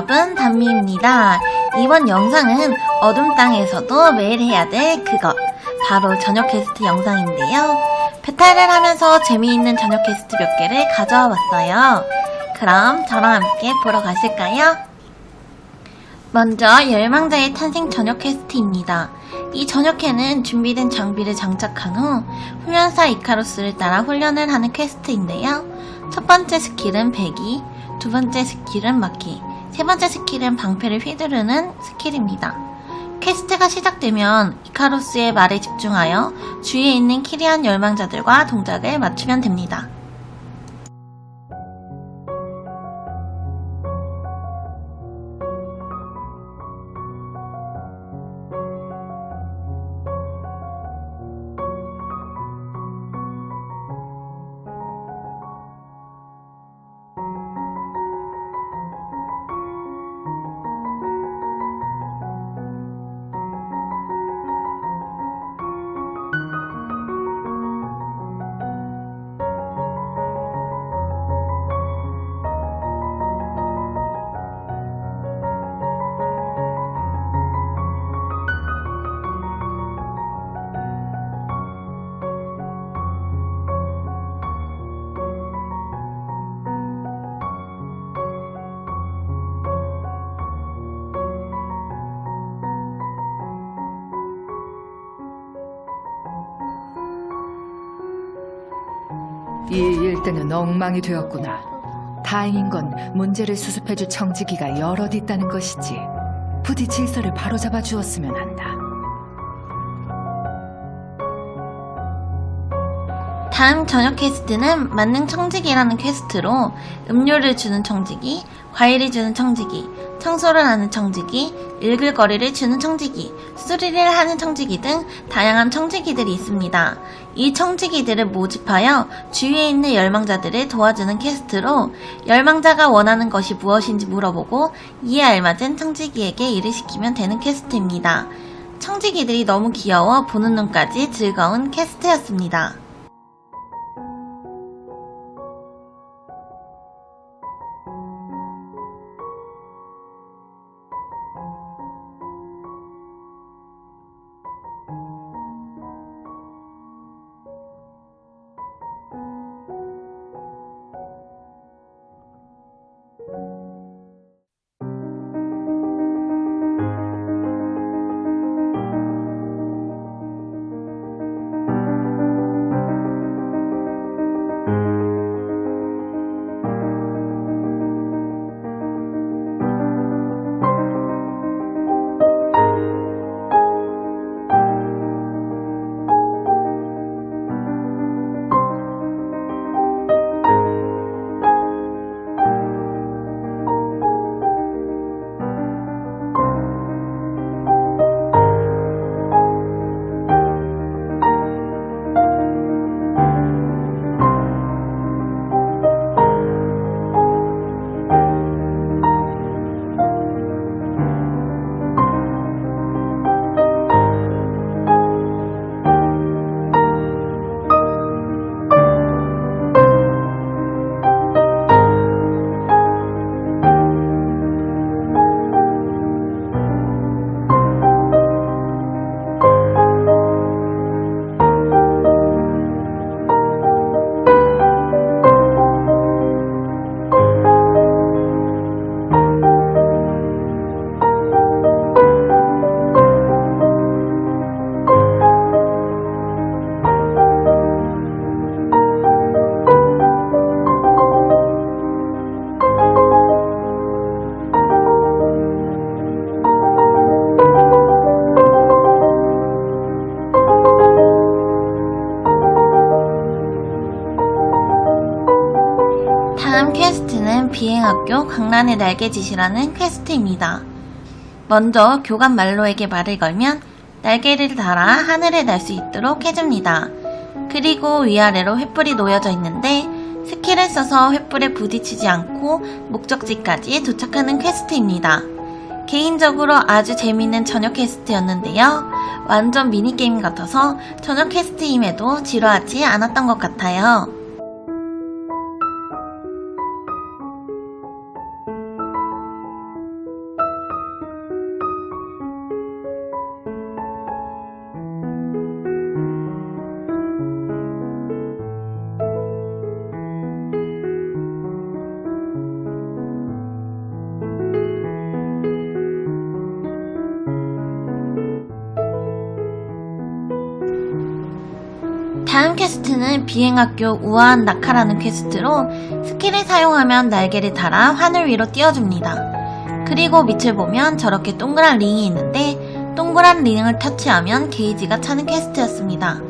여러분, 단미입니다. 이번 영상은 어둠 땅에서도 매일 해야 될 그것, 바로 저녁 퀘스트 영상인데요. 배탈을 하면서 재미있는 저녁 퀘스트 몇 개를 가져와 봤어요. 그럼 저랑 함께 보러 가실까요? 먼저 열망자의 탄생 저녁 퀘스트입니다. 이 저녁회는 준비된 장비를 장착한 후 훈련사 이카로스를 따라 훈련을 하는 퀘스트인데요. 첫 번째 스킬은 배기, 두 번째 스킬은 막기, 세 번째 스킬은 방패를 휘두르는 스킬입니다. 퀘스트가 시작되면 이카로스의 말에 집중하여 주위에 있는 키리안 열망자들과 동작을 맞추면 됩니다. 이 일대는 엉망이 되었구나. 다행인 건 문제를 수습해줄 청지기가 여럿 있다는 것이지. 부디 질서를 바로잡아 주었으면 한다. 다음 저녁 퀘스트는 만능 청지기라는 퀘스트로 음료를 주는 청지기, 과일을 주는 청지기, 청소를 하는 청지기, 일글거리를 주는 청지기, 수리를 하는 청지기 등 다양한 청지기들이 있습니다. 이 청지기들을 모집하여 주위에 있는 열망자들을 도와주는 퀘스트로 열망자가 원하는 것이 무엇인지 물어보고 이에 알맞은 청지기에게 일을 시키면 되는 퀘스트입니다. 청지기들이 너무 귀여워 보는 눈까지 즐거운 퀘스트였습니다. 비행학교 강란의 날개짓이라는 퀘스트입니다. 먼저 교관 말로에게 말을 걸면 날개를 달아 하늘에 날 수 있도록 해줍니다. 그리고 위아래로 횃불이 놓여져 있는데 스킬을 써서 횃불에 부딪히지 않고 목적지까지 도착하는 퀘스트입니다. 개인적으로 아주 재미있는 저녁 퀘스트였는데요. 완전 미니게임 같아서 저녁 퀘스트임에도 지루하지 않았던 것 같아요. 퀘스트는 비행학교 우아한 낙하라는 퀘스트로 스킬을 사용하면 날개를 달아 하늘 위로 띄워줍니다. 그리고 밑을 보면 저렇게 동그란 링이 있는데 동그란 링을 터치하면 게이지가 차는 퀘스트였습니다.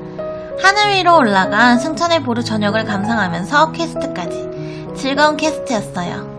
하늘 위로 올라간 승천의 보루 저녁을 감상하면서 퀘스트까지 즐거운 퀘스트였어요.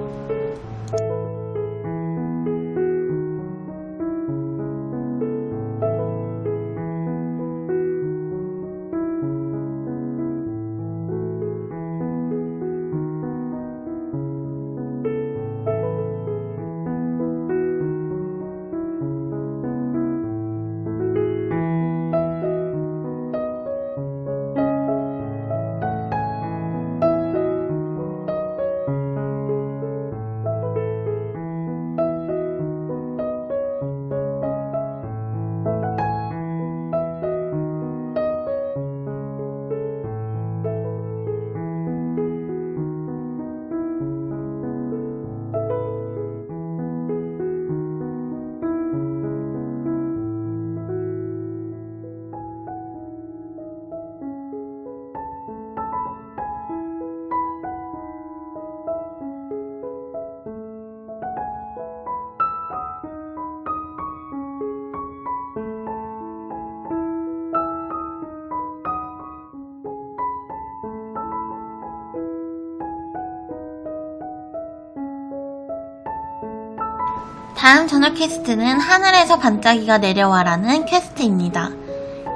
다음 저녁 퀘스트는 하늘에서 반짝이가 내려와라는 퀘스트입니다.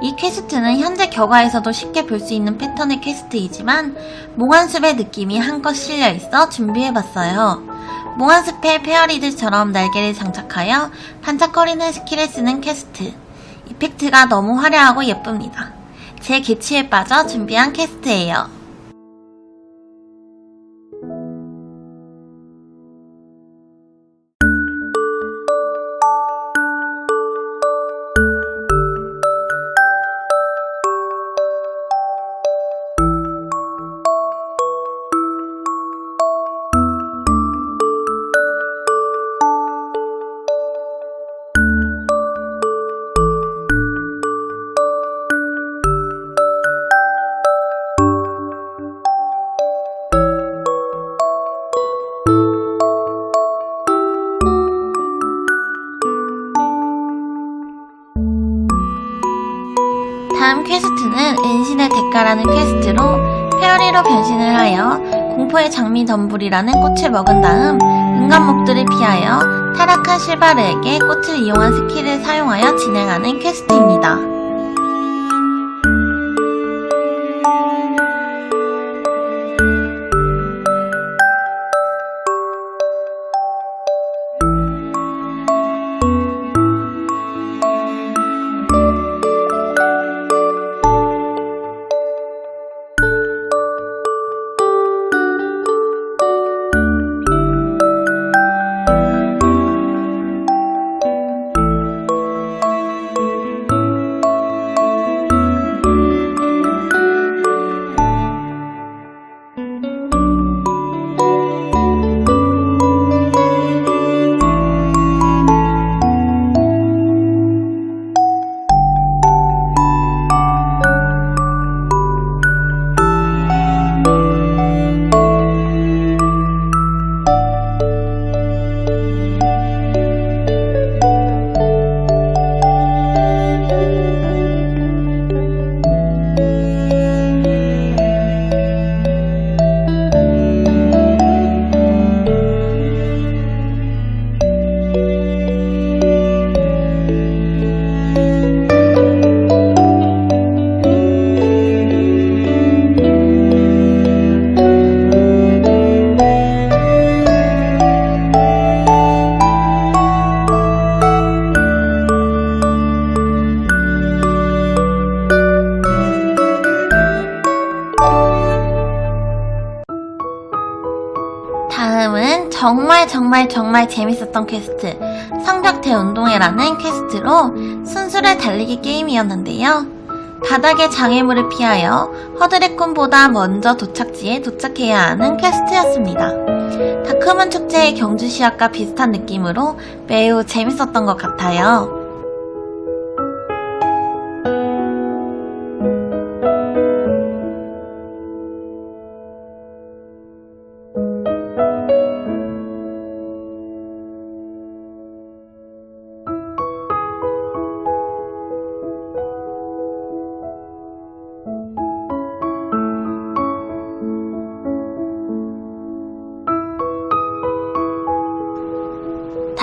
이 퀘스트는 현재 격화에서도 쉽게 볼 수 있는 패턴의 퀘스트이지만 몽환숲의 느낌이 한껏 실려 있어 준비해봤어요. 몽환숲의 페어리들처럼 날개를 장착하여 반짝거리는 스킬을 쓰는 퀘스트. 이펙트가 너무 화려하고 예쁩니다. 제 개취에 빠져 준비한 퀘스트예요. 퀘스트는 은신의 대가라는 퀘스트로 페어리로 변신을 하여 공포의 장미 덤불이라는 꽃을 먹은 다음 은간목들을 피하여 타락한 실바르에게 꽃을 이용한 스킬을 사용하여 진행하는 퀘스트입니다. 정말 정말 재밌었던 퀘스트 성벽대 운동회라는 퀘스트로 순수를 달리기 게임이었는데요. 바닥의 장애물을 피하여 허드렛콘보다 먼저 도착지에 도착해야 하는 퀘스트였습니다. 다크문 축제의 경주 시합과 비슷한 느낌으로 매우 재밌었던 것 같아요.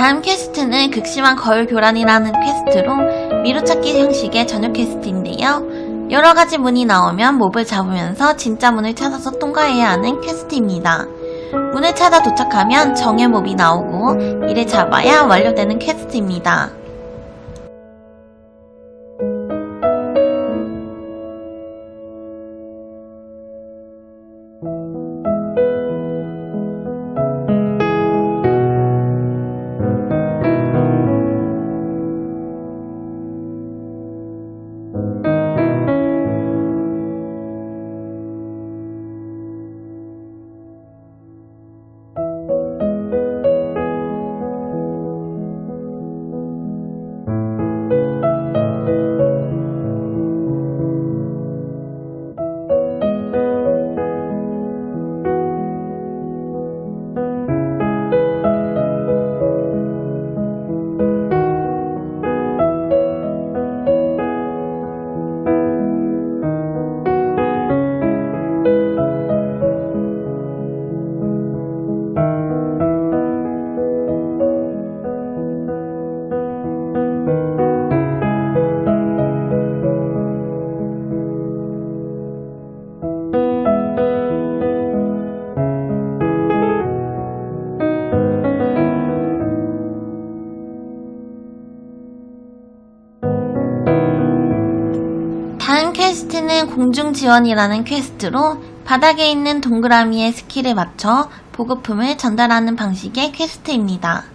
다음 퀘스트는 극심한 거울 교란이라는 퀘스트로 미로찾기 형식의 전용 퀘스트인데요. 여러 가지 문이 나오면 몹을 잡으면서 진짜 문을 찾아서 통과해야 하는 퀘스트입니다. 문을 찾아 도착하면 정의 몹이 나오고 이를 잡아야 완료되는 퀘스트입니다. 공중 지원이라는 퀘스트로 바닥에 있는 동그라미의 스킬에 맞춰 보급품을 전달하는 방식의 퀘스트입니다.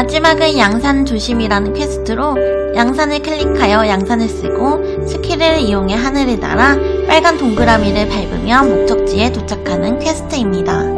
마지막은 양산 조심이라는 퀘스트로 양산을 클릭하여 양산을 쓰고 스킬을 이용해 하늘을 날아 빨간 동그라미를 밟으며 목적지에 도착하는 퀘스트입니다.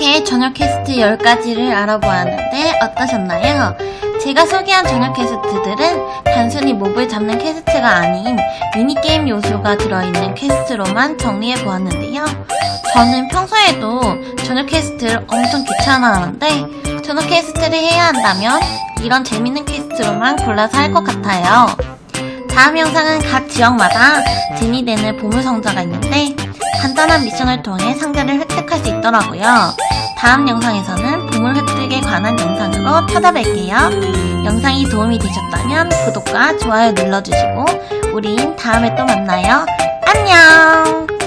이렇게 저녁 퀘스트 10가지를 알아보았는데 어떠셨나요? 제가 소개한 저녁 퀘스트들은 단순히 몹을 잡는 퀘스트가 아닌 미니게임 요소가 들어있는 퀘스트로만 정리해 보았는데요. 저는 평소에도 저녁 퀘스트를 엄청 귀찮아하는데 저녁 퀘스트를 해야 한다면 이런 재밌는 퀘스트로만 골라서 할 것 같아요. 다음 영상은 각 지역마다 진이되는 보물상자가 있는데 간단한 미션을 통해 상자를 획득할 수 있더라고요. 다음 영상에서는 보물 획득에 관한 영상으로 찾아뵐게요. 영상이 도움이 되셨다면 구독과 좋아요 눌러주시고 우린 다음에 또 만나요. 안녕!